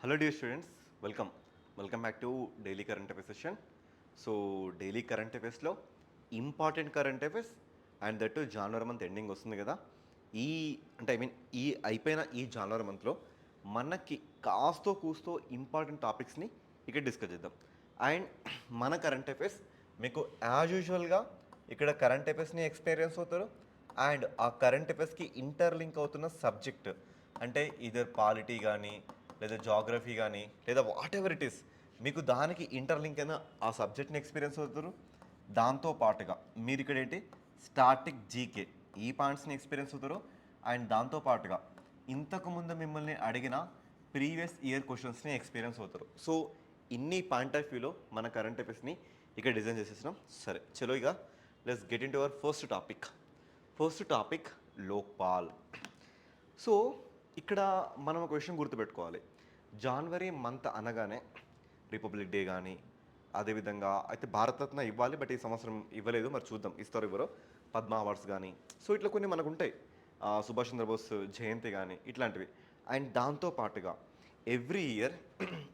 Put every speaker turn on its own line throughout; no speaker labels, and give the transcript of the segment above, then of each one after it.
Hello dear students welcome welcome back to daily current affairs session so daily current అఫేర్స్లో important current affairs and that January month ending వస్తుంది కదా. ఈ అంటే I mean ఈ అయిపోయిన ఈ January మంత్లో మనకి కాస్తో కూస్తో ఇంపార్టెంట్ టాపిక్స్ని ఇక్కడ డిస్కస్ చేద్దాం. అండ్ మన కరెంట్ అఫేర్స్ మీకు యాజ్ యూజువల్గా ఇక్కడ కరెంట్ అఫేర్స్ని ఎక్స్పీరియన్స్ అవుతారు. అండ్ ఆ కరెంట్ అఫేర్స్కి ఇంటర్లింక్ అవుతున్న సబ్జెక్ట్ అంటే ఇదర్ పాలిటీ కానీ లేదా జాగ్రఫీ కానీ లేదా వాట్ ఎవర్ ఇట్ ఈస్ మీకు దానికి ఇంటర్లింక్ అయిన ఆ సబ్జెక్ట్ని ఎక్స్పీరియన్స్ అవుతారు. దాంతో పాటుగా మీరు ఇక్కడ ఏంటి? స్టాటిక్ జీకే ఈ పాయింట్స్ని ఎక్స్పీరియన్స్ అవుతారు. అండ్ దాంతో పాటుగా ఇంతకు ముందు మిమ్మల్ని అడిగిన ప్రీవియస్ ఇయర్ క్వశ్చన్స్ని ఎక్స్పీరియన్స్ అవుతారు. సో ఇన్ని పాయింట్ ఆఫ్ వ్యూలో మన కరెంట్ అఫేర్స్ని ఇక్కడ డిజైన్ చేసేసినాం సరే చలో ఇక let's get into our first topic first topic Lokpal. So ఇక్కడ మనం ఒక విషయం గుర్తుపెట్టుకోవాలి. జాన్వరి మంత్ అనగానే రిపబ్లిక్ డే కానీ అదేవిధంగా అయితే భారతరత్న ఇవ్వాలి బట్ ఈ సంవత్సరం ఇవ్వలేదు. మరి చూద్దాం. ఇస్తారు ఎవరో? పద్మ అవార్డ్స్ కానీ సో ఇట్లా కొన్ని మనకు ఉంటాయి సుభాష్ చంద్రబోస్ జయంతి కానీ ఇట్లాంటివి. అండ్ దాంతో పాటుగా ఎవ్రీ ఇయర్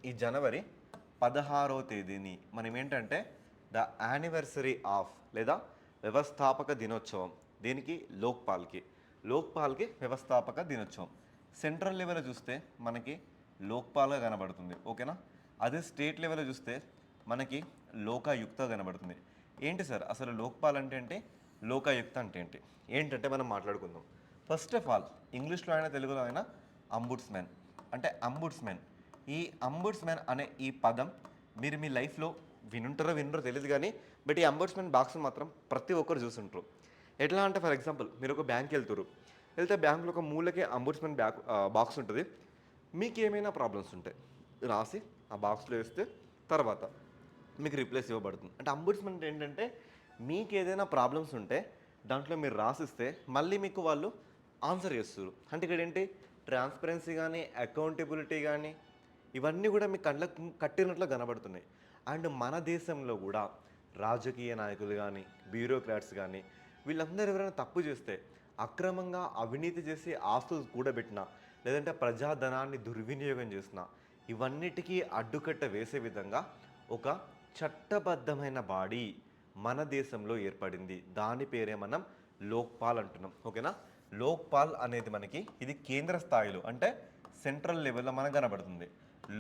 ఈ జనవరి పదహారో తేదీని మనం ఏంటంటే ద యానివర్సరీ ఆఫ్ లేదా వ్యవస్థాపక దినోత్సవం. దీనికి? లోక్పాల్కి. లోక్పాల్కి వ్యవస్థాపక దినోత్సవం. సెంట్రల్ లెవెల్లో చూస్తే మనకి లోక్పాల్గా కనబడుతుంది ఓకేనా? అదే స్టేట్ లెవెల్లో చూస్తే మనకి లోకాయుక్త కనబడుతుంది. ఏంటి సార్? అసలు లోక్పాల్ అంటే ఏంటి? లోకాయుక్త అంటే ఏంటి? ఏంటంటే మనం మాట్లాడుకుందాం. ఫస్ట్ ఆఫ్ ఆల్ ఇంగ్లీష్లో అయినా తెలుగులో అయినా అంబుడ్స్మెన్. అంటే అంబుడ్స్మెన్. ఈ అంబుడ్స్మెన్ అనే ఈ పదం మీరు మీ లైఫ్లో వినుంటారో వినరో తెలియదు కానీ బట్ ఈ అంబుడ్స్మెన్ బాక్స్ మాత్రం ప్రతి ఒక్కరు చూసుంటారు. ఎట్లా అంటే ఫర్ ఎగ్జాంపుల్ మీరు ఒక బ్యాంక్ వెళ్తారు వెళ్తే బ్యాంకులో ఒక మూలకే అంబుడ్స్మెంట్ బ్యాక్ బాక్స్ ఉంటుంది. మీకు ఏమైనా ప్రాబ్లమ్స్ ఉంటాయి రాసి ఆ బాక్స్లో వేస్తే తర్వాత మీకు రిప్లేస్ ఇవ్వబడుతుంది. అంటే అంబుడ్స్మెంట్ ఏంటంటే మీకు ఏదైనా ప్రాబ్లమ్స్ ఉంటే దాంట్లో మీరు రాసిస్తే మళ్ళీ మీకు వాళ్ళు ఆన్సర్ చేస్తారు. అంటే ఇక్కడ ఏంటి? ట్రాన్స్పరెన్సీ కానీ అకౌంటబిలిటీ కానీ ఇవన్నీ కూడా మీ కళ్ళకు కట్టినట్లు కనబడుతున్నాయి. అండ్ మన దేశంలో కూడా రాజకీయ నాయకులు కానీ బ్యూరోక్రాట్స్ కానీ వీళ్ళందరూ ఎవరైనా తప్పు చేస్తే అక్రమంగా అవినీతి చేసి ఆస్తులు కూడబెట్టిన లేదంటే ప్రజాధనాన్ని దుర్వినియోగం చేసిన ఇవన్నిటికీ అడ్డుకట్ట వేసే విధంగా ఒక చట్టబద్ధమైన బాడీ మన దేశంలో ఏర్పడింది. దాని పేరే మనం లోక్పాల్ అంటున్నాం. ఓకేనా? లోక్పాల్ అనేది మనకి ఇది కేంద్ర స్థాయిలో అంటే సెంట్రల్ లెవెల్లో మనకు కనబడుతుంది.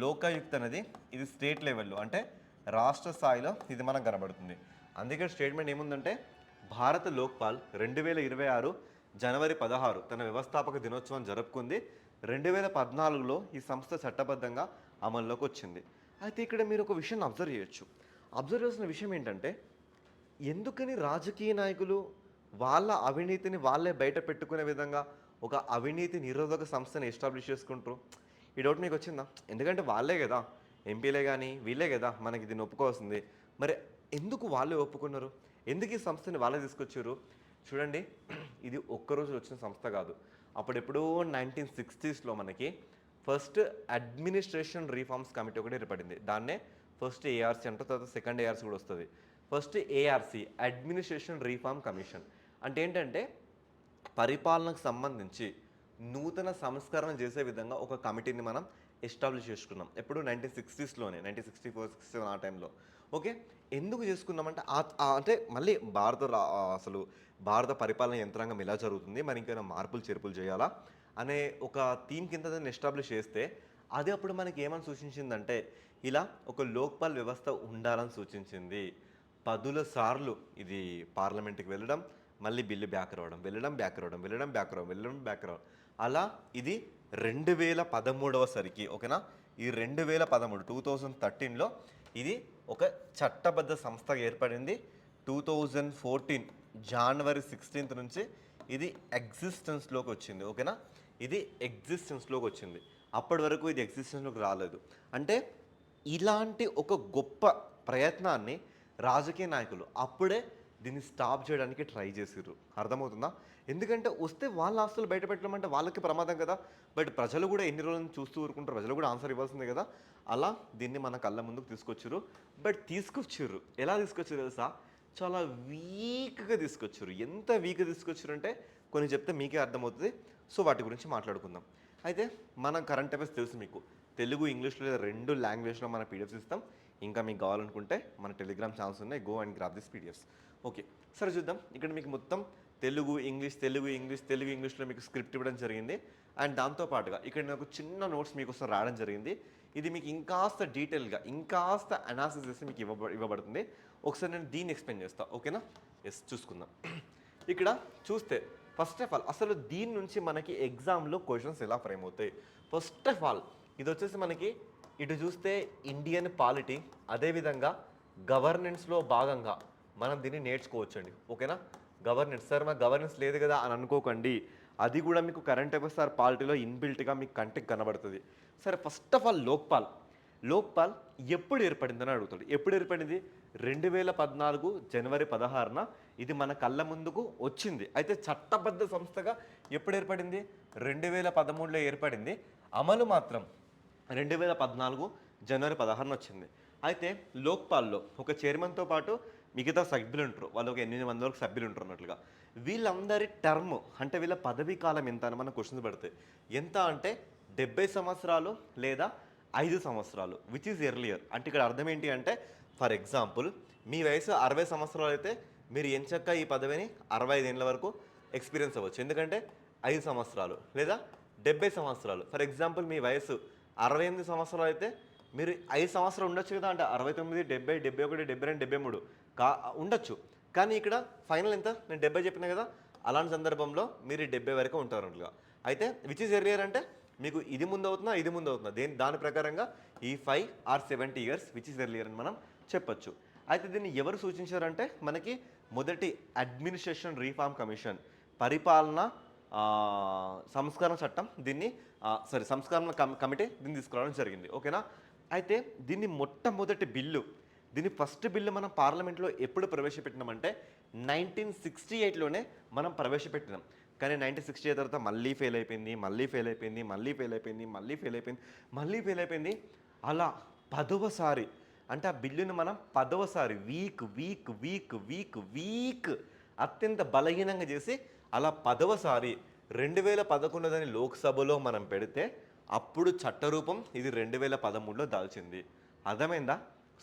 లోకాయుక్త అనేది ఇది స్టేట్ లెవెల్లో అంటే రాష్ట్ర స్థాయిలో ఇది మనకు కనబడుతుంది. అందుకే స్టేట్మెంట్ ఏముందంటే భారత లోక్పాల్ రెండు వేల ఇరవై ఆరు జనవరి పదహారు తన వ్యవస్థాపక దినోత్సవం జరుపుకుంది. రెండు వేల పద్నాలుగులో ఈ సంస్థ చట్టబద్ధంగా అమల్లోకి వచ్చింది. అయితే ఇక్కడ మీరు ఒక విషయాన్ని అబ్జర్వ్ చేయొచ్చు. అబ్జర్వ్ చేసిన విషయం ఏంటంటే ఎందుకని రాజకీయ నాయకులు వాళ్ళ అవినీతిని వాళ్ళే బయట పెట్టుకునే విధంగా ఒక అవినీతి నిరోధక సంస్థని ఎస్టాబ్లిష్ చేసుకుంటారు? ఈ డౌట్ మీకు వచ్చిందా? ఎందుకంటే వాళ్ళే కదా ఎంపీలే కానీ వీళ్ళే కదా మనకి దీన్ని ఒప్పుకోవాల్సింది. మరి ఎందుకు వాళ్ళే ఒప్పుకున్నారు? ఎందుకు ఈ సంస్థని వాళ్ళే తీసుకొచ్చారు? చూడండి ఇది ఒక్కరోజు వచ్చిన సంస్థ కాదు. అప్పుడెప్పుడో నైన్టీన్ సిక్స్టీస్లో మనకి ఫస్ట్ అడ్మినిస్ట్రేషన్ రీఫార్మ్స్ కమిటీ ఒకటి ఏర్పడింది. దాన్నే ఫస్ట్ ఏఆర్సీ అంటారు తర్వాత సెకండ్ ఏఆర్సీ కూడా వస్తుంది. First ARC administration reform commission. అంటే ఏంటంటే పరిపాలనకు సంబంధించి నూతన సంస్కరణ చేసే విధంగా ఒక కమిటీని మనం ఎస్టాబ్లిష్ చేసుకున్నాం. ఎప్పుడు? Nineteen సిక్స్టీస్లోనే nineteen sixty four sixty seven ఆ టైంలో. ఓకే? ఎందుకు చేసుకున్నామంటే అంటే మళ్ళీ భారత అసలు భారత పరిపాలన యంత్రాంగం ఎలా జరుగుతుంది మరి ఇంకేమైనా మార్పులు చేర్పులు చేయాలా అనే ఒక థీమ్ కింద దాన్ని ఎస్టాబ్లిష్ చేస్తే అది అప్పుడు మనకి ఏమని సూచించిందంటే ఇలా ఒక లోక్పాల్ వ్యవస్థ ఉండాలని సూచించింది. పదుల సార్లు ఇది పార్లమెంట్కి వెళ్ళడం మళ్ళీ బిల్లు బ్యాక్ రావడం వెళ్ళడం బ్యాక్ రావడం వెళ్ళడం బ్యాక్ రావడం వెళ్ళడం బ్యాక్ రావడం. అలా ఇది రెండు వేల పదమూడవ సరికి ఓకేనా? ఈ రెండు వేల పదమూడు టూ థౌజండ్ థర్టీన్లో ఇది ఒక చట్టబద్ధ సంస్థగా ఏర్పడింది. టూ థౌజండ్ ఫోర్టీన్ జనవరి సిక్స్టీన్త్ నుంచి ఇది ఎగ్జిస్టెన్స్లోకి వచ్చింది ఓకేనా ఇది ఎగ్జిస్టెన్స్లోకి వచ్చింది. అప్పటి వరకు ఇది ఎగ్జిస్టెన్స్లోకి రాలేదు. అంటే ఇలాంటి ఒక గొప్ప ప్రయత్నాన్ని రాజకీయ నాయకులు అప్పుడే దీన్ని స్టాప్ చేయడానికి ట్రై చేసిర్రు. అర్థమవుతుందా? ఎందుకంటే వస్తే వాళ్ళ ఆస్తులు బయట పెట్టడం అంటే వాళ్ళకి ప్రమాదం కదా. బట్ ప్రజలు కూడా ఎన్ని రోజులు చూస్తూ ఊరుకుంటారు ప్రజలు కూడా ఆన్సర్ ఇవ్వాల్సిందే కదా. అలా దీన్ని మన కళ్ళ ముందుకు తీసుకొచ్చారు బట్ తీసుకొచ్చారు ఎలా తీసుకొచ్చారు తెలుసా? చాలా వీక్గా తీసుకొచ్చారు ఎంత వీక్గా తీసుకొచ్చారు అంటే కొన్ని చెప్తే మీకే అర్థమవుతుంది. సో వాటి గురించి మాట్లాడుకుందాం. అయితే మన కరెంట్ అఫైర్స్ తెలుసు మీకు. తెలుగు ఇంగ్లీష్లో లేదా రెండు లాంగ్వేజ్లో మన పీడిఎఫ్స్ ఇస్తాం. ఇంకా మీకు కావాలనుకుంటే మన టెలిగ్రామ్ ఛానల్స్ ఉన్నాయి. Go and grab this PDFs okay. సరే చూద్దాం. ఇక్కడ మీకు మొత్తం తెలుగు ఇంగ్లీష్ తెలుగు ఇంగ్లీష్ తెలుగు ఇంగ్లీష్లో మీకు స్క్రిప్ట్ ఇవ్వడం జరిగింది. అండ్ దాంతో పాటుగా ఇక్కడ నాకు చిన్న నోట్స్ మీకోసం రావడం జరిగింది. ఇది మీకు ఇంకాస్త డీటెయిల్గా ఇంకాస్త అనాలిసిస్ మీకు ఇవ్వ ఇవ్వబడుతుంది. ఒకసారి నేను దీన్ని ఎక్స్ప్లెయిన్ చేస్తాను ఓకేనా? ఎస్ చూసుకుందాం. ఇక్కడ చూస్తే ఫస్ట్ ఆఫ్ ఆల్ అసలు దీని నుంచి మనకి ఎగ్జామ్లో క్వశ్చన్స్ ఎలా ఫ్రేమ్ అవుతాయి? ఫస్ట్ ఆఫ్ ఆల్ ఇది వచ్చేసి మనకి ఇటు చూస్తే ఇండియన్ పాలిటీ అదేవిధంగా గవర్నెన్స్లో భాగంగా మనం దీన్ని నేర్చుకోవచ్చండి. ఓకేనా? గవర్నెన్స్ సార్ మా గవర్నెన్స్ లేదు కదా అని అనుకోకండి. అది కూడా మీకు కరెంట్ అఫేర్స్ సార్ పాలిటీలో ఇన్బిల్ట్గా మీకు కంటికి కనబడుతుంది. సరే first of all Lokpal. Lokpal ఎప్పుడు ఏర్పడిందని అడుగుతాడు. ఎప్పుడు ఏర్పడింది? రెండు వేల పద్నాలుగు జనవరి పదహారున ఇది మన కళ్ళ ముందుకు వచ్చింది. అయితే చట్టబద్ధ సంస్థగా ఎప్పుడు ఏర్పడింది? రెండు వేల పదమూడులో ఏర్పడింది. అమలు మాత్రం రెండు వేల పద్నాలుగు జనవరి పదహారున వచ్చింది. అయితే లోక్పాల్లో ఒక చైర్మన్తో పాటు మిగతా సభ్యులు ఉంటారు వాళ్ళు ఒక ఎనిమిది మంది వరకు సభ్యులు ఉంటారు అన్నట్లుగా. వీళ్ళందరి టర్మ్ అంటే వీళ్ళ పదవీ కాలం ఎంత అని మనకు క్వశ్చన్స్ పడతాయి ఎంత అంటే డెబ్బై సంవత్సరాలు లేదా ఐదు సంవత్సరాలు విచ్ ఈజ్ ఎర్లియర్ అంటే ఇక్కడ అర్థం ఏంటి అంటే ఫర్ ఎగ్జాంపుల్ మీ వయసు అరవై సంవత్సరాలు అయితే మీరు ఎంచక్క ఈ పదవిని అరవై ఐదేళ్ళ వరకు ఎక్స్పీరియన్స్ అవ్వచ్చు. ఎందుకంటే ఐదు సంవత్సరాలు లేదా డెబ్బై సంవత్సరాలు. ఫర్ ఎగ్జాంపుల్ మీ వయసు అరవై ఎనిమిది సంవత్సరాలు అయితే మీరు ఐదు సంవత్సరాలు ఉండొచ్చు కదా అంటే అరవై తొమ్మిది డెబ్బై డెబ్బై ఒకటి డెబ్బై రెండు డెబ్బై మూడు. కా ఉండొచ్చు. కానీ ఇక్కడ ఫైనల్ ఎంత? నేను డెబ్బై చెప్పిన కదా? అలాంటి సందర్భంలో మీరు డెబ్బై వరకు ఉంటారు అన్నట్లుగా. అయితే విచ్ ఇస్ ఎర్లియర్ అంటే మీకు ఇది ముందు అవుతుందా ఇది ముందు అవుతుందా? దేని దాని ప్రకారంగా ఈ five or seventy years which is earlier అని మనం చెప్పొచ్చు. అయితే దీన్ని ఎవరు సూచించారంటే మనకి మొదటి అడ్మినిస్ట్రేషన్ రీఫార్మ్ కమిషన్ పరిపాలన సంస్కరణ చట్టం దీన్ని సారీ సంస్కరణ కమిటీ దీన్ని తీసుకురావడం జరిగింది. ఓకేనా? అయితే దీన్ని మొట్టమొదటి బిల్లు దీని ఫస్ట్ బిల్లు మనం పార్లమెంట్లో ఎప్పుడు ప్రవేశపెట్టినామంటే నైన్టీన్ సిక్స్టీ ఎయిట్లోనే మనం ప్రవేశపెట్టినాం. కానీ నైన్టీన్ సిక్స్టీ ఎయిట్ తర్వాత మళ్ళీ ఫెయిల్ అయిపోయింది మళ్ళీ ఫెయిల్ అయిపోయింది మళ్ళీ ఫెయిల్ అయిపోయింది మళ్ళీ ఫెయిల్ అయిపోయింది మళ్ళీ ఫెయిల్ అయిపోయింది. అలా పదవసారి అంటే ఆ బిల్లును మనం పదవసారి weak weak weak weak weak అత్యంత బలహీనంగా చేసి అలా పదవసారి రెండు వేల పదకొండు దాని లోక్సభలో మనం పెడితే అప్పుడు చట్టరూపం ఇది రెండు వేల పదమూడులో దాల్చింది. అర్థమైందా?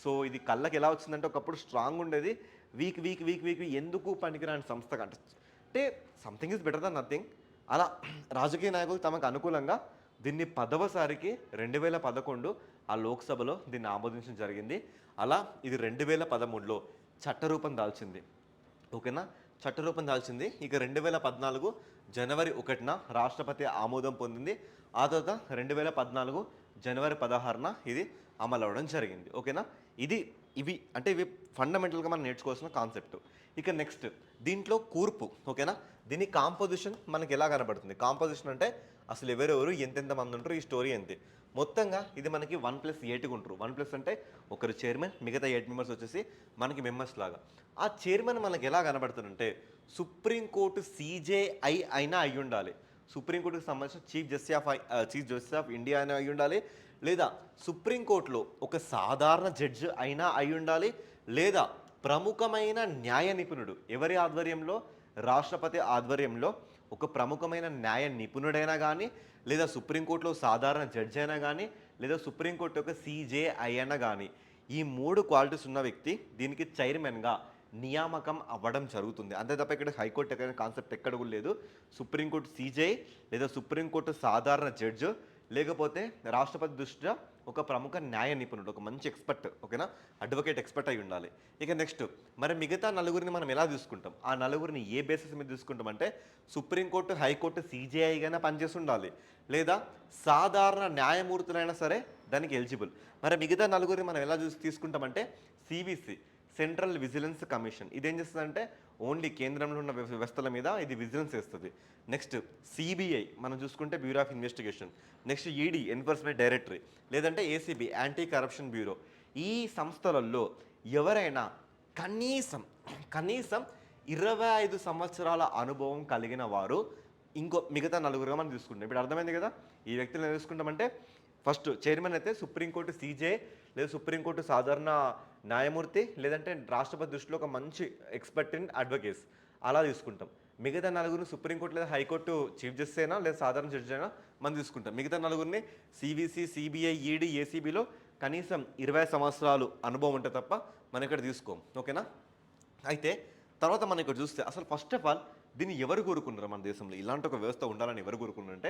సో ఇది కళ్ళకి ఎలా వచ్చిందంటే ఒకప్పుడు స్ట్రాంగ్ ఉండేది. వీక్ వీక్ వీక్ వీక్ ఎందుకు పనికిరాని సంస్థ అంటే అంటే something is better than nothing అలా రాజకీయ నాయకులు తమకు అనుకూలంగా దీన్ని పదవసారికి రెండు వేల పదకొండు ఆ లోక్సభలో దీన్ని ఆమోదించడం జరిగింది. అలా ఇది రెండు వేల పదమూడులో చట్టరూపం దాల్చింది. ఓకేనా? చట్టరూపం దాల్చింది. ఇక రెండు వేల పద్నాలుగు జనవరి ఒకటిన రాష్ట్రపతి ఆమోదం పొందింది. ఆ తర్వాత రెండు వేల పద్నాలుగు జనవరి పదహారున ఇది అమలు జరిగింది. ఓకేనా? ఇది ఇవి అంటే ఇవి ఫండమెంటల్గా మనం నేర్చుకోవాల్సిన కాన్సెప్ట్ ఇక నెక్స్ట్ దీంట్లో కూర్పు ఓకేనా? దీని కాంపోజిషన్ మనకి ఎలా కనబడుతుంది? కాంపోజిషన్ అంటే అసలు ఎవరెవరు ఎంతెంత మంది ఉంటారు ఈ స్టోరీ అంతే మొత్తంగా ఇది మనకి వన్ ప్లస్ ఎయిట్గా ఉంటారు. వన్ ప్లస్ అంటే ఒకరు చైర్మన్ మిగతా ఎయిట్ మెంబర్స్ వచ్చేసి మనకి మెంబర్స్ లాగా. ఆ చైర్మన్ మనకి ఎలా కనబడుతుందంటే సుప్రీంకోర్టు సీజేఐ అయినా అయి ఉండాలి సుప్రీంకోర్టుకి సంబంధించిన chief justice of chief justice of India అయినా అయి ఉండాలి లేదా సుప్రీంకోర్టులో ఒక సాధారణ జడ్జి అయినా అయి ఉండాలి లేదా ప్రముఖమైన న్యాయ నిపుణుడు ఎవరి ఆధ్వర్యంలో? రాష్ట్రపతి ఆధ్వర్యంలో ఒక ప్రముఖమైన న్యాయ నిపుణుడైనా కానీ లేదా సుప్రీంకోర్టులో సాధారణ జడ్జి అయినా కానీ లేదా సుప్రీంకోర్టు యొక్క సీజే అయినా కానీ ఈ మూడు క్వాలిటీస్ ఉన్న వ్యక్తి దీనికి చైర్మన్గా నియామకం అవ్వడం జరుగుతుంది. అంతే తప్ప ఇక్కడ హైకోర్టు కాన్సెప్ట్ ఎక్కడ కూడా లేదు. సుప్రీంకోర్టు సీజే లేదా సుప్రీంకోర్టు సాధారణ జడ్జి లేకపోతే రాష్ట్రపతి దృష్ట్యా ఒక ప్రముఖ న్యాయ నిపుణుడు ఒక మంచి ఎక్స్పర్ట్ ఓకేనా? అడ్వకేట్ ఎక్స్పర్ట్ అయి ఉండాలి. ఇక నెక్స్ట్ మరి మిగతా నలుగురిని మనం ఎలా తీసుకుంటాం? ఆ నలుగురిని ఏ బేసిస్ మీద తీసుకుంటాం అంటే సుప్రీంకోర్టు హైకోర్టు సీజేఐగానే పనిచేసి ఉండాలి లేదా సాధారణ న్యాయమూర్తులైనా సరే దానికి ఎలిజిబుల్ మరి మిగతా నలుగురిని మనం ఎలా చూసి తీసుకుంటామంటే సిబిసి సెంట్రల్ విజిలెన్స్ కమిషన్. ఇదేం చేస్తుందంటే ఓన్లీ కేంద్రంలో ఉన్న వ్యవ- వ్యవస్థల మీద ఇది విజిలెన్స్ చేస్తుంది నెక్స్ట్ సిబిఐ మనం చూసుకుంటే bureau of investigation. Next ED enforcement directory. లేదంటే ఏసీబీ యాంటీ కరప్షన్ బ్యూరో. ఈ సంస్థలలో ఎవరైనా కనీసం కనీసం ఇరవై ఐదు సంవత్సరాల అనుభవం కలిగిన వారు ఇంకో మిగతా నలుగురుగా మనం తీసుకుంటాం ఇప్పుడు అర్థమైంది కదా? ఈ వ్యక్తులను తీసుకుంటామంటే ఫస్ట్ చైర్మన్ అయితే సుప్రీంకోర్టు సీజే లేదా సుప్రీంకోర్టు సాధారణ న్యాయమూర్తి లేదంటే రాష్ట్రపతి దృష్టిలో ఒక మంచి ఎక్స్పర్ట్ ఇన్ అడ్వకేట్స్. అలా తీసుకుంటాం. మిగతా నలుగురిని సుప్రీంకోర్టు లేదా హైకోర్టు చీఫ్ జస్టిస్ అయినా లేదా సాధారణ జడ్జి అయినా మనం తీసుకుంటాం. మిగతా నలుగురిని సిబిసి సిబిఐ ఈడీ ఏసీబీలో కనీసం ఇరవై సంవత్సరాలు అనుభవం ఉంటే తప్ప మనం ఇక్కడ తీసుకోం. ఓకేనా? అయితే తర్వాత మనం ఇక్కడ చూస్తే అసలు ఫస్ట్ ఆఫ్ ఆల్ దీన్ని ఎవరు కోరుకున్నారు మన దేశంలో? ఇలాంటి ఒక వ్యవస్థ ఉండాలని ఎవరు కోరుకున్నారంటే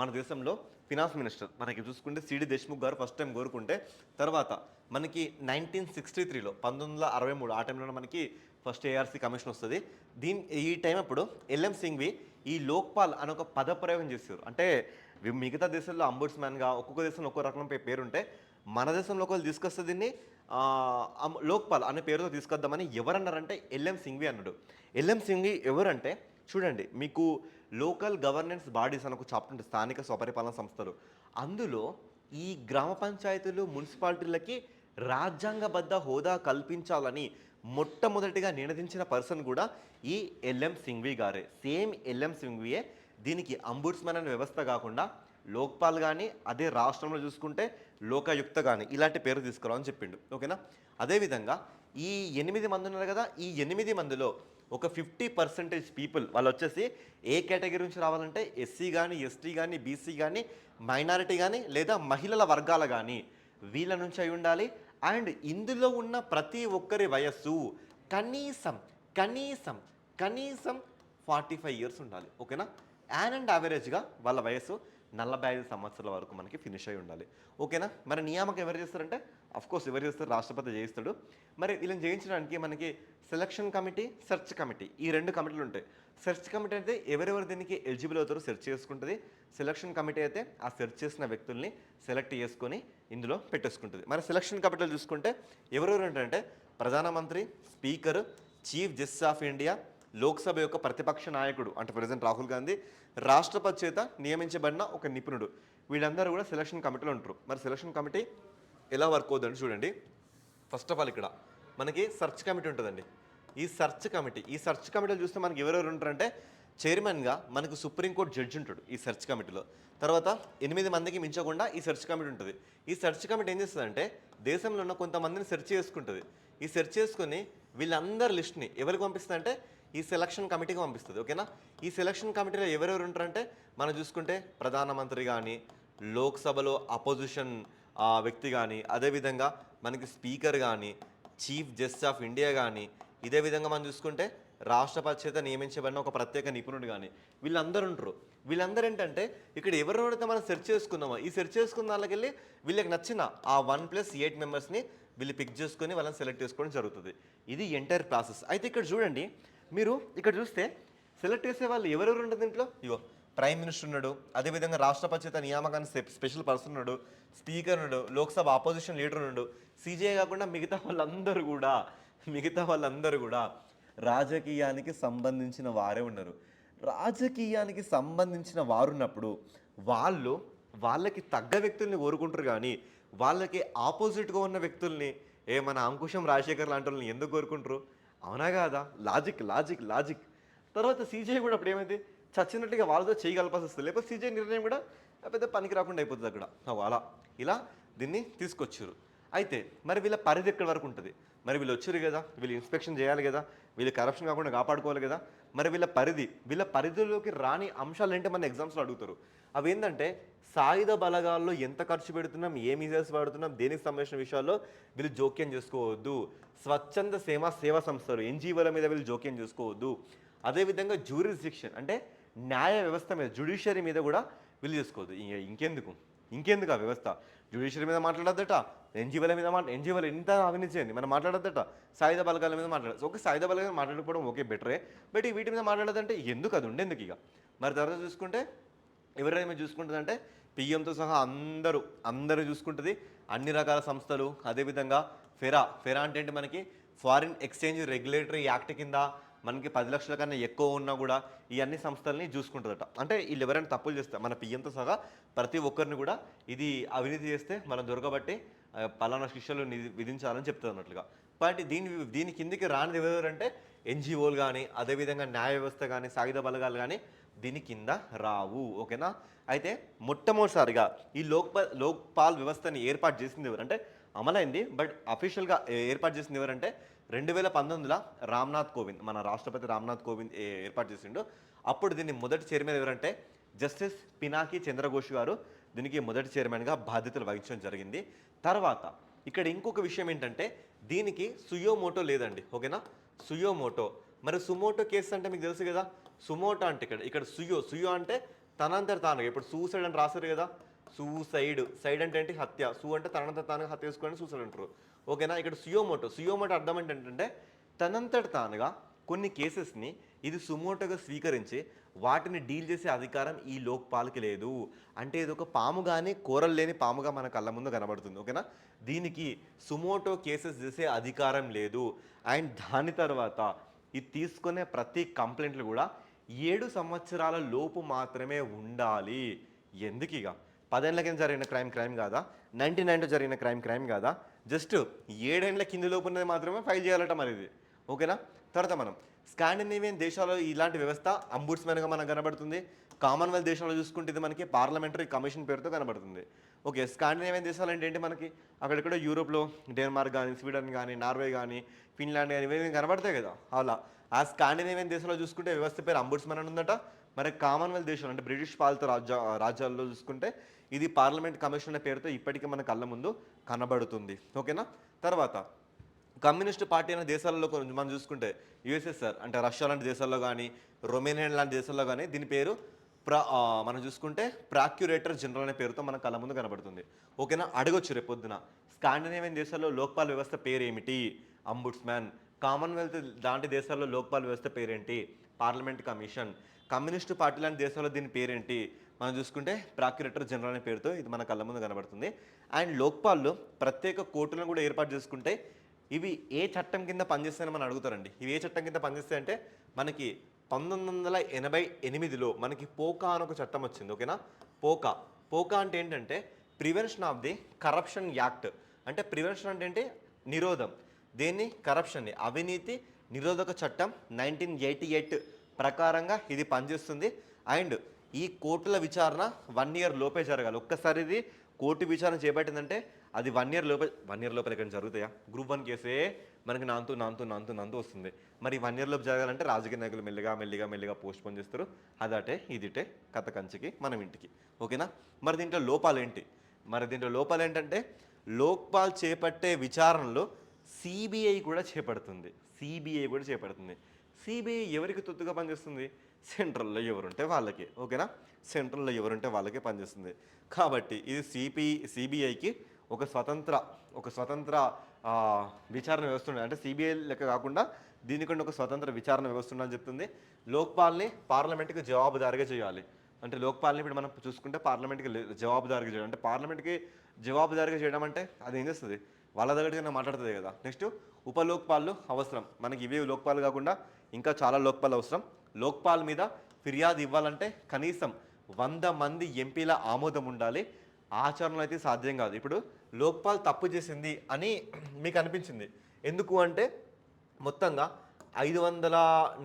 మన దేశంలో ఫినాన్స్ మినిస్టర్ మనకి చూసుకుంటే సిడి దేశ్ముఖ్ గారు ఫస్ట్ టైం కోరుకుంటే తర్వాత మనకి నైన్టీన్ సిక్స్టీ త్రీలో పంతొమ్మిది వందల అరవై మూడు ఆ టైంలో మనకి ఫస్ట్ ఏఆర్సీ కమిషన్ వస్తుంది. దీని ఈ టైం అప్పుడు ఎల్ఎం సింగ్వి ఈ లోక్పాల్ అని ఒక పదప్రయోగం చేశారు. అంటే మిగతా దేశాల్లో అంబుడ్స్మ్యాన్గా ఒక్కొక్క దేశంలో ఒక్కో రకం పేరుంటే మన దేశంలో ఒకళ్ళు తీసుకొస్తే దీన్ని లోక్పాల్ అనే పేరుతో తీసుకొద్దామని ఎవరన్నారంటే ఎల్ఎం సింగ్వి అన్నాడు. ఎల్ఎం సింగ్వి ఎవరంటే చూడండి మీకు లోకల్ గవర్నెన్స్ బాడీస్ అని ఒక చాప్టర్ ఉంటుంది స్థానిక స్వపరిపాలన సంస్థలు. అందులో ఈ గ్రామ పంచాయతీలు మున్సిపాలిటీలకి రాజ్యాంగబద్ధ హోదా కల్పించాలని మొట్టమొదటిగా నినదించిన పర్సన్ కూడా ఈ ఎల్ఎం సింగ్వి గారే. సేమ్ ఎల్ఎం సింగ్వియే దీనికి అంబుడ్స్మెన్ అనే వ్యవస్థ కాకుండా లోక్పాల్ కానీ అదే రాష్ట్రంలో చూసుకుంటే లోకాయుక్త కానీ ఇలాంటి పేరు తీసుకురావని చెప్పిండు. ఓకేనా? అదేవిధంగా ఈ ఎనిమిది మంది ఉన్నారు కదా ఈ ఎనిమిది మందిలో ఒక ఫిఫ్టీ పర్సెంటేజ్ పీపుల్ వాళ్ళు వచ్చేసి ఏ కేటగిరీ నుంచి రావాలంటే ఎస్సీ కానీ ఎస్టీ కానీ బీసీ కానీ మైనారిటీ కానీ లేదా మహిళల వర్గాల కానీ వీళ్ళ నుంచి అయి ఉండాలి. అండ్ ఇందులో ఉన్న ప్రతి ఒక్కరి వయస్సు కనీసం కనీసం కనీసం ఫార్టీ ఫైవ్ ఇయర్స్ ఉండాలి. ఓకేనా? యాన్ అండ్ యావరేజ్గా వాళ్ళ వయసు నలభై ఐదు సంవత్సరాల వరకు మనకి ఫినిష్ అయి ఉండాలి. ఓకేనా? మరి నియామకం ఎవరు చేస్తారంటే కోర్స్ ఎవరు చేస్తారు? రాష్ట్రపతి చేయిస్తాడు మరి వీళ్ళని చేయించడానికి మనకి సెలక్షన్ కమిటీ సెర్చ్ కమిటీ ఈ రెండు కమిటీలు ఉంటాయి. సెర్చ్ కమిటీ అయితే ఎవరెవరు దీనికి ఎలిజిబుల్ అవుతారో సెర్చ్ చేసుకుంటుంది. సెలక్షన్ కమిటీ అయితే ఆ సెర్చ్ చేసిన వ్యక్తుల్ని సెలెక్ట్ చేసుకొని ఇందులో పెట్టేసుకుంటుంది. మరి సెలక్షన్ కమిటీలు చూసుకుంటే ఎవరెవరు ఉంటారంటే ప్రధానమంత్రి speaker chief justice of India Lok Sabha యొక్క ప్రతిపక్ష నాయకుడు అంటే ప్రెసిడెంట్ రాహుల్ గాంధీ రాష్ట్రపతి చేత నియమించబడిన ఒక నిపుణుడు. వీళ్ళందరూ కూడా సెలక్షన్ కమిటీలో ఉంటారు. మరి సెలక్షన్ కమిటీ ఎలా వర్క్ అవుతుందని చూడండి. ఫస్ట్ ఆఫ్ ఆల్ ఇక్కడ మనకి సెర్చ్ కమిటీ ఉంటుందండి. ఈ సెర్చ్ కమిటీ ఈ సెర్చ్ కమిటీలో చూస్తే మనకి ఎవరెవరు ఉంటారంటే చైర్మన్గా మనకు సుప్రీంకోర్టు జడ్జి ఉంటాడు ఈ సెర్చ్ కమిటీలో తర్వాత ఎనిమిది మందికి మించకుండా ఈ సెర్చ్ కమిటీ ఉంటుంది. ఈ సెర్చ్ కమిటీ ఏం చేస్తుందంటే దేశంలో ఉన్న కొంతమందిని సెర్చ్ చేసుకుంటుంది. ఈ సెర్చ్ చేసుకుని వీళ్ళందరి లిస్ట్ని ఎవరికి పంపిస్తుందంటే ఈ సెలక్షన్ కమిటీకి పంపిస్తుంది ఓకేనా ఈ సెలక్షన్ కమిటీలో ఎవరెవరు ఉంటారంటే మనం చూసుకుంటే ప్రధానమంత్రి కానీ లోక్సభలో అపోజిషన్ వ్యక్తి కానీ అదేవిధంగా మనకి స్పీకర్ కానీ చీఫ్ జస్టిస్ ఆఫ్ ఇండియా కానీ ఇదే విధంగా మనం చూసుకుంటే రాష్ట్రపతి చేత నియమించబడిన ఒక ప్రత్యేక నిపుణుడు కానీ వీళ్ళందరూ ఉంటారు. వీళ్ళందరూ ఏంటంటే ఇక్కడ ఎవరెవరైతే మనం సెర్చ్ చేసుకున్నామో ఈ సెర్చ్ చేసుకున్న వాళ్ళకి వెళ్ళి వీళ్ళకి నచ్చిన ఆ వన్ ప్లస్ ఎయిట్ మెంబర్స్ని వీళ్ళు పిక్ చేసుకొని వాళ్ళని సెలెక్ట్ చేసుకోవడం జరుగుతుంది. ఇది ఎంటైర్ ప్రాసెస్ అయితే ఇక్కడ చూడండి మీరు ఇక్కడ చూస్తే సెలెక్ట్ చేసే వాళ్ళు ఎవరెవరు ఉంటుంది దీంట్లో? ఇగో ప్రైమ్ మినిస్టర్ ఉన్నాడు అదేవిధంగా రాష్ట్రపతి చేత నియామకానికి స్పెషల్ పర్సన్ ఉన్నాడు స్పీకర్ ఉన్నాడు లోక్సభ ఆపోజిషన్ లీడర్ ఉన్నాడు సీజే కాకుండా మిగతా వాళ్ళందరూ కూడా మిగతా వాళ్ళందరూ కూడా రాజకీయానికి సంబంధించిన వారే ఉన్నారు. రాజకీయానికి సంబంధించిన వారు ఉన్నప్పుడు వాళ్ళు వాళ్ళకి తగ్గ వ్యక్తుల్ని కోరుకుంటారు కానీ వాళ్ళకి ఆపోజిట్గా ఉన్న వ్యక్తుల్ని ఏ మన అంకుశం రాజశేఖర్ లాంటి వాళ్ళని ఎందుకు కోరుకుంటారు? అవునా కాదా? Logic logic logic. తర్వాత సీజే కూడా అప్పుడు ఏమైంది? చచ్చినట్టుగా వాళ్ళతో చేయగలపాల్సి వస్తుంది లేకపోతే సీజే నిర్ణయం కూడా పెద్ద పనికి రాకుండా అయిపోతుంది అక్కడ. అలా. ఇలా దీన్ని తీసుకొచ్చారు. అయితే మరి వీళ్ళ పరిధి ఎక్కడి వరకు ఉంటుంది? మరి వీళ్ళు వచ్చారు కదా వీళ్ళు ఇన్స్పెక్షన్ చేయాలి కదా వీళ్ళు కరప్షన్ కాకుండా కాపాడుకోవాలి కదా మరి వీళ్ళ పరిధి వీళ్ళ పరిధిలోకి రాని అంశాలు ఏంటో మన ఎగ్జామ్స్లో అడుగుతారు. అవి ఏంటంటే సాయుధ బలగాల్లో ఎంత ఖర్చు పెడుతున్నాం ఏ మిజైల్స్ వాడుతున్నాం దేనికి సంబంధించిన విషయాల్లో వీళ్ళు జోక్యం చేసుకోవద్దు. స్వచ్ఛంద సేవా సేవా సంస్థలు ఎన్జిఓల మీద వీళ్ళు జోక్యం చేసుకోవద్దు. అదేవిధంగా జ్యూరిస్డిక్షన్ అంటే న్యాయ వ్యవస్థ మీద జ్యుడిషియరీ మీద కూడా వీళ్ళు చేసుకోవద్దు. ఇంకెందుకు? ఇంకెందుకు ఆ వ్యవస్థ? జ్యుడిషియరీ మీద మాట్లాడద్దట ఎన్జీఓల మీద మాట్లా ఎన్జీఓలు ఎంత అవినీతి చేయండి మనం మాట్లాడద్దట. సాయుధ బలగాల మీద మాట్లాడదు ఓకే సాయుధ బలగాలు మాట్లాడకపోవడం ఓకే బెటరే. బట్ ఈ వీటి మీద మాట్లాడదంటే ఎందుకు అది ఉండేందుకు ఇక? మరి తర్వాత చూసుకుంటే ఎవరైనా చూసుకుంటుందంటే పిఎంతో సహా అందరూ అందరూ చూసుకుంటుంది అన్ని రకాల సంస్థలు. అదేవిధంగా ఫెరా ఫెరా అంటే ఏంటి మనకి? ఫారిన్ ఎక్స్చేంజ్ రెగ్యులేటరీ యాక్ట్ కింద మనకి పది లక్షల కన్నా ఎక్కువ ఉన్నా కూడా ఈ అన్ని సంస్థల్ని చూసుకుంటుందట. అంటే వీళ్ళు ఎవరైనా తప్పులు చేస్తే మన పిఎంతో సహా ప్రతి ఒక్కరిని కూడా ఇది అవినీతి చేస్తే మనం దొరకబట్టి పలానా శిక్షలు విధించాలని చెప్తుంది అన్నట్లుగా బట్ దీని దీని కిందికి రానిది ఎవరంటే ఎన్జిఓలు కానీ అదేవిధంగా న్యాయ వ్యవస్థ కానీ సాయుధ బలగాలు కానీ దీని కింద రావు. ఓకేనా? అయితే మొట్టమొదటిసారిగా ఈ లోక్పాల్ లోక్పాల్ వ్యవస్థని ఏర్పాటు చేసింది ఎవరంటే అమలైంది బట్ అఫీషియల్గా ఏర్పాటు చేసింది ఎవరంటే రెండు వేల పంతొమ్మిదిలో రామ్నాథ్ కోవింద్ మన రాష్ట్రపతి రామ్నాథ్ కోవింద్ ఏర్పాటు చేసిండు. అప్పుడు దీన్ని మొదటి చైర్మన్ ఎవరంటే జస్టిస్ పినాకి చంద్రఘోష్ గారు. దీనికి మొదటి చైర్మన్గా బాధ్యతలు వహించడం జరిగింది. తర్వాత ఇక్కడ ఇంకొక విషయం ఏంటంటే దీనికి సుయోమోటో లేదండి ఓకేనా? సుయోమోటో. మరి సుమోటో కేసు అంటే మీకు తెలుసు కదా? సుమోటో అంటే ఇక్కడ ఇక్కడ సుయో సుయో అంటే తనంతర తానుగా ఇప్పుడు సూసైడ్ అని రాశారు కదా? సూసైడ్. సైడ్ అంటే ఏంటి? హత్య. సు అంటే తనంతర తానుగా హత్య చేసుకోవడం సూసైడ్ అంటారు. ఓకేనా? ఇక్కడ సుయోమోటో. సుయోమోటో అర్థం ఏంటంటే తనంతట తానుగా కొన్ని కేసెస్ని ఇది సుమోటోగా స్వీకరించి వాటిని డీల్ చేసే అధికారం ఈ లోక్పాల్కి లేదు. అంటే ఇది ఒక పాము కానీ కూరలు లేని పాముగా మన కళ్ళ ముందు కనబడుతుంది. ఓకేనా? దీనికి సుమోటో కేసెస్ చేసే అధికారం లేదు. అండ్ దాని తర్వాత ఇది తీసుకునే ప్రతి కంప్లైంట్లు కూడా ఏడు సంవత్సరాల లోపు మాత్రమే ఉండాలి. ఎందుకు ఇక పదేళ్ళ కింద జరిగిన క్రైమ్ క్రైమ్ కాదా? నైంటీ నైన్లో జరిగిన క్రైమ్ క్రైమ్ కాదా? జస్ట్ ఏడేండ్ల కింది లోపు ఉన్నది మాత్రమే ఫైల్ చేయాలట మరి ఇది. ఓకేనా? తర్వాత మనం స్కాండినేవియన్ దేశాల్లో ఇలాంటి వ్యవస్థ అంబుడ్స్మెన్గా మనకు కనబడుతుంది. కామన్వెల్త్ దేశాల్లో చూసుకుంటే ఇది మనకి పార్లమెంటరీ కమిషన్ పేరుతో కనబడుతుంది. ఓకే స్కాండినేవియన్ దేశాలు అంటే మనకి? అక్కడక్కడ యూరోప్లో డెన్మార్క్ కానీ స్వీడన్ కానీ నార్వే కానీ ఫిన్లాండ్ కానీ ఇవన్నీ కనబడతాయి కదా. అలా. ఆ స్కాండినేవియన్ దేశాల్లో చూసుకుంటే వ్యవస్థ పేరు అంబుడ్స్మెన్ అని ఉందట. మరి కామన్వెల్త్ దేశాలు అంటే బ్రిటిష్ పాలిత రాజ్య రాజ్యాల్లో చూసుకుంటే ఇది పార్లమెంట్ కమిషన్ అనే పేరుతో ఇప్పటికీ మన కళ్ళ ముందు కనబడుతుంది. ఓకేనా? తర్వాత కమ్యూనిస్ట్ పార్టీ అనే దేశాలలో కొంచెం మనం చూసుకుంటే యుఎస్ఎస్ఆర్ అంటే రష్యా లాంటి దేశాల్లో కానీ రొమేనియా లాంటి దేశాల్లో కానీ దీని పేరు ప్రా మనం చూసుకుంటే ప్రాక్యురేటర్ జనరల్ అనే పేరుతో మన కళ్ళ ముందు కనబడుతుంది. ఓకేనా? అడగొచ్చు రేపు పొద్దున స్కాండినేవియన్ దేశాల్లో లోక్పాల్ వ్యవస్థ పేరు ఏమిటి అంబుడ్స్మ్యాన్ కామన్వెల్త్ లాంటి దేశాల్లో లోక్పాల్ వ్యవస్థ పేరేంటి? Parliament commission. కమ్యూనిస్టు పార్టీ లాంటి దేశంలో దీని పేరేంటి? మనం చూసుకుంటే ప్రాక్యురేటర్ జనరల్ అనే పేరుతో ఇది మన కళ్ళ ముందు కనబడుతుంది. అండ్ లోక్పాల్లో ప్రత్యేక కోర్టులను కూడా ఏర్పాటు చేసుకుంటే ఇవి ఏ చట్టం కింద పనిచేస్తాయని మనం అడుగుతారండి. ఇవి ఏ చట్టం కింద పనిచేస్తాయంటే మనకి పంతొమ్మిది వందల ఎనభై ఎనిమిదిలో మనకి పోకా అని ఒక చట్టం వచ్చింది ఓకేనా? పోకా. పోకా అంటే ఏంటంటే prevention of the corruption act. అంటే ప్రివెన్షన్ అంటే ఏంటి? నిరోధం. దేన్ని? కరప్షన్ని. అవినీతి నిరోధక చట్టం నైన్టీన్ ఎయిటీ ఎయిట్ ప్రకారంగా ఇది పనిచేస్తుంది. అండ్ ఈ కోర్టుల విచారణ వన్ ఇయర్ లోపే జరగాలి. ఒక్కసారి ఇది కోర్టు విచారణ చేపట్టిందంటే అది వన్ ఇయర్ లోపే వన్ ఇయర్ లోపల ఎక్కడ జరుగుతాయా? గ్రూప్ వన్ కేసే మనకి నాంతూ నాంతూ నాంతూ నాంతూ వస్తుంది. మరి వన్ ఇయర్ లోపు జరగాలంటే రాజకీయ నాయకులు మెల్లిగా మెల్లిగా మెల్లిగా పోస్ట్ పోన్ చేస్తారు. అదటే ఇదిటే కథ కంచికి మనం ఇంటికి. ఓకేనా? మరి దీంట్లో లోపాలు ఏంటి? మరి దీంట్లో లోపాలు ఏంటంటే లోక్పాల్ చేపట్టే విచారణలో సిబిఐ కూడా చేపడుతుంది. సిబిఐ కూడా చేపడుతుంది. సిబిఐ ఎవరికి తొత్తుగా పనిచేస్తుంది? సెంట్రల్లో ఎవరుంటే వాళ్ళకి ఓకేనా? సెంట్రల్లో ఎవరుంటే వాళ్ళకే పనిచేస్తుంది. కాబట్టి ఇది సిపి సిబిఐకి ఒక స్వతంత్ర ఒక స్వతంత్ర విచారణ వ్యవస్థ ఉంది అంటే సిబిఐ లెక్క కాకుండా దీనికంటే ఒక స్వతంత్ర విచారణ వ్యవస్థ ఉండని చెప్తుంది. లోక్పాల్ని పార్లమెంట్కి జవాబుదారిగా చేయాలి. అంటే లోక్పాల్ని ఇప్పుడు మనం చూసుకుంటే పార్లమెంట్కి లే- జవాబుదారిగా చేయడం అంటే పార్లమెంట్కి జవాబుదారిగా చేయడం అంటే అది ఏం చేస్తుంది? వాళ్ళ దగ్గర మాట్లాడుతుంది కదా. నెక్స్ట్ ఉపలోక్పాలు అవసరం. మనకి ఇవే లోక్పాలు కాకుండా ఇంకా చాలా లోక్పాల్ అవసరం. లోక్పాల్ మీద ఫిర్యాదు ఇవ్వాలంటే కనీసం వంద మంది ఎంపీల ఆమోదం ఉండాలి. ఆచరణలో అయితే సాధ్యం కాదు. ఇప్పుడు లోక్పాల్ తప్పు చేసింది అని మీకు అనిపించింది. ఎందుకు అంటే మొత్తంగా ఐదు వందల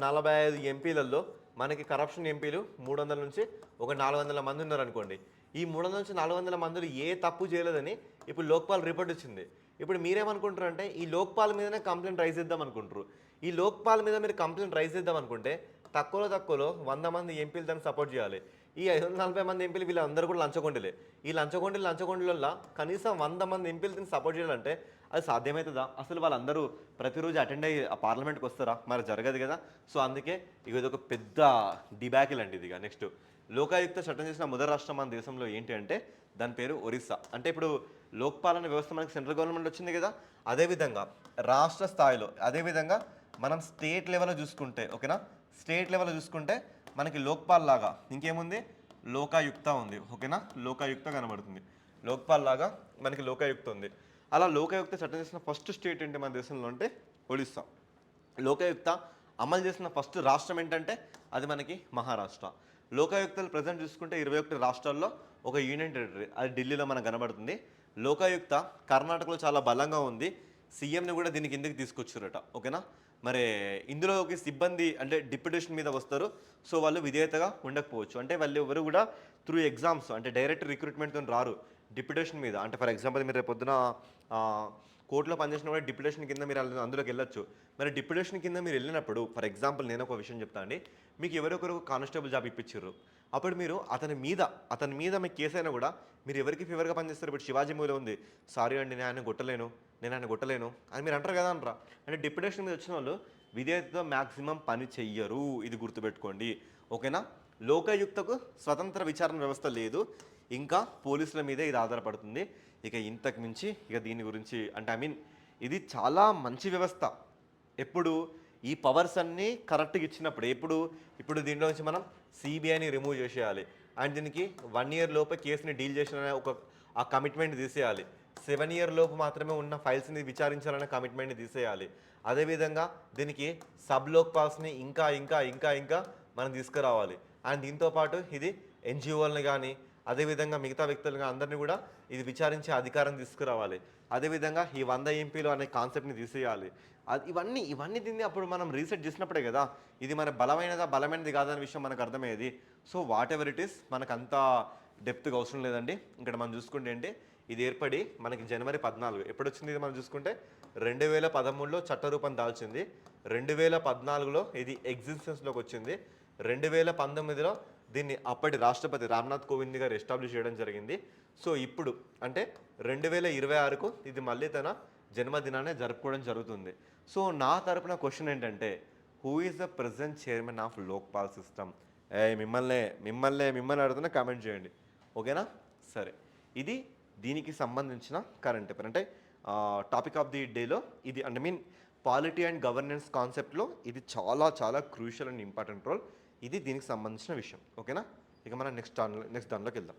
నలభై ఐదు ఎంపీలలో మనకి కరప్షన్ ఎంపీలు మూడు వందల నుంచి ఒక నాలుగు వందల మంది ఉన్నారు అనుకోండి ఈ మూడు వందల నుంచి నాలుగు వందల మందిలో ఏ తప్పు చేయలేదని ఇప్పుడు లోక్పాల్ రిపోర్ట్ వచ్చింది. ఇప్పుడు మీరేమనుకుంటారు అంటే ఈ లోక్పాల్ మీదనే కంప్లైంట్ రైజ్ చేద్దాం అనుకుంటారు ఈ లోక్పాల్ మీద మీరు కంప్లైంట్ రైజ్ చేద్దాం అనుకుంటే తక్కువలో తక్కువలో వంద మంది ఎంపీలు దాన్ని సపోర్ట్ చేయాలి. ఈ ఐదు వందల నలభై మంది ఎంపీలు వీళ్ళందరూ కూడా లంచగొండలే. ఈ లంచగొండలు లంచగొండలలో కనీసం వంద మంది ఎంపీలు దీన్ని సపోర్ట్ చేయాలంటే అది సాధ్యమవుతుందా? అసలు వాళ్ళందరూ ప్రతిరోజు అటెండ్ అయ్యి ఆ పార్లమెంట్కి వస్తారా? మరి జరగదు కదా. సో అందుకే ఇది ఒక పెద్ద డిబ్యాకిల్ అండి ఇది నెక్స్ట్. లోకాయుక్త చట్టం చేసిన మొదటి రాష్ట్రం మన దేశంలో ఏంటి అంటే దాని పేరు ఒరిస్సా. అంటే ఇప్పుడు లోక్పాలన వ్యవస్థ మనకి సెంట్రల్ గవర్నమెంట్ వచ్చింది కదా. అదేవిధంగా రాష్ట్ర స్థాయిలో అదేవిధంగా మనం స్టేట్ లెవెల్లో చూసుకుంటే ఓకేనా స్టేట్ లెవెల్లో చూసుకుంటే మనకి లోక్పాల్ లాగా ఇంకేముంది? లోకాయుక్త ఉంది ఓకేనా లోకాయుక్త కనబడుతుంది. లోక్పాల్ లాగా మనకి లోకాయుక్త ఉంది. అలా లోకాయుక్త చట్టం చేసిన ఫస్ట్ స్టేట్ ఏంటి మన దేశంలో అంటే? ఒడిస్సా. లోకాయుక్త అమలు చేసిన ఫస్ట్ రాష్ట్రం ఏంటంటే? అది మనకి మహారాష్ట్ర. లోకాయుక్తలు ప్రజెంట్ చూసుకుంటే ఇరవై ఒకటి రాష్ట్రాల్లో ఒక యూనియన్ టెరిటరీ అది ఢిల్లీలో మనకు కనబడుతుంది. లోకాయుక్త కర్ణాటకలో చాలా బలంగా ఉంది. సీఎంని కూడా దీని కిందకి తీసుకొచ్చారట ఓకేనా మరి ఇందులోకి సిబ్బంది అంటే డిప్యూటేషన్ మీద వస్తారు. సో వాళ్ళు విధేయతగా ఉండకపోవచ్చు. అంటే వాళ్ళు ఎవరు కూడా త్రూ ఎగ్జామ్స్ అంటే డైరెక్ట్ రిక్రూట్మెంట్తో రారు. డిప్యూటేషన్ మీద. అంటే ఫర్ ఎగ్జాంపుల్ మీరు రేపు పొద్దున కోర్టులో పనిచేసిన కూడా డిప్యుటేషన్ కింద మీరు అందులో- అందులోకి వెళ్ళొచ్చు. మరి డిప్యుటేషన్ కింద మీరు వెళ్ళినప్పుడు ఫర్ ఎగ్జాంపుల్ నేను ఒక విషయం చెప్తానండి మీకు ఎవరొకరు కానిస్టేబుల్ జాబ్ ఇప్పించారు అప్పుడు మీరు అతని మీద అతని మీద మీకు కేసు అయినా కూడా మీరు ఎవరికి ఫేవర్గా పనిచేస్తారు? ఇప్పుడు శివాజీ మూవీలో ఉంది. సారీ అండి నేను ఆయన కొట్టలేను నేను ఆయన కొట్టలేను అని మీరు అంటారు కదా అంటారా అంటే డిప్యుటేషన్ మీద వచ్చిన వాళ్ళు విధేయతతో మ్యాక్సిమం పని చెయ్యరు. ఇది గుర్తుపెట్టుకోండి. ఓకేనా? లోకయుక్తకు స్వతంత్ర విచారణ వ్యవస్థ లేదు. ఇంకా పోలీసుల మీదే ఇది ఆధారపడుతుంది. ఇక ఇంతకు మించి ఇక దీని గురించి అంటే ఐ మీన్ ఇది చాలా మంచి వ్యవస్థ. ఎప్పుడు ఈ పవర్స్ అన్నీ కరెక్ట్గా ఇచ్చినప్పుడు ఎప్పుడు ఇప్పుడు దీంట్లో నుంచి మనం సిబిఐని రిమూవ్ చేసేయాలి. అండ్ దీనికి వన్ ఇయర్ లోపే కేసుని డీల్ చేసిన ఒక ఆ కమిట్మెంట్ తీసేయాలి. సెవెన్ ఇయర్ లోపు మాత్రమే ఉన్న ఫైల్స్ని విచారించాలనే కమిట్మెంట్ని తీసేయాలి. అదేవిధంగా దీనికి సబ్ లోక్ పాస్ని ఇంకా ఇంకా ఇంకా ఇంకా మనం తీసుకురావాలి. అండ్ దీంతో పాటు ఇది ఎన్జిఓలని కానీ అదేవిధంగా మిగతా వ్యక్తులుగా అందరినీ కూడా ఇది విచారించే అధికారం తీసుకురావాలి. అదేవిధంగా ఈ వంద ఎంపీలు అనే కాన్సెప్ట్ని తీసేయాలి. అది ఇవన్నీ ఇవన్నీ దీన్ని అప్పుడు మనం రీసెట్ చేసినప్పుడే కదా. ఇది మన బలమైనదా బలమైనది కాదనే విషయం మనకు అర్థమయ్యేది. So whatever it is మనకు అంత డెప్త్గా అవసరం లేదండి. ఇక్కడ మనం చూసుకుంటే ఏంటి? ఇది ఏర్పడి మనకి జనవరి పద్నాలుగు. ఎప్పుడు వచ్చింది ఇది మనం చూసుకుంటే? రెండు వేల పదమూడులో చట్టరూపం దాల్చింది. రెండు వేల పద్నాలుగులో ఇది ఎగ్జిస్టెన్స్లోకి వచ్చింది. రెండు వేల పంతొమ్మిదిలో దీన్ని అప్పటి రాష్ట్రపతి రామ్నాథ్ కోవింద్ గారు ఎస్టాబ్లిష్ చేయడం జరిగింది. సో ఇప్పుడు అంటే రెండు వేల ఇరవై ఆరుకు ఇది మళ్ళీ తన జన్మదినాన్ని జరుపుకోవడం జరుగుతుంది. సో నా తరపున క్వశ్చన్ ఏంటంటే who is the present chairman of Lokpal system? ఏ మిమ్మల్ని మిమ్మల్ని మిమ్మల్ని అడుగుతున్నా కామెంట్ చేయండి. ఓకేనా? సరే. ఇది దీనికి సంబంధించిన కరెంట్ అఫేర్ అంటే టాపిక్ ఆఫ్ ది డేలో ఇది అంటే మీన్ పాలిటీ అండ్ గవర్నెన్స్ కాన్సెప్ట్లో ఇది చాలా చాలా క్రూషియల్ అండ్ ఇంపార్టెంట్ రోల్ ఇది దీనికి సంబంధించిన విషయం. ఓకేనా? ఇక మనం నెక్స్ట్ దానిలో నెక్స్ట్ దానిలోకి వెళ్దాం.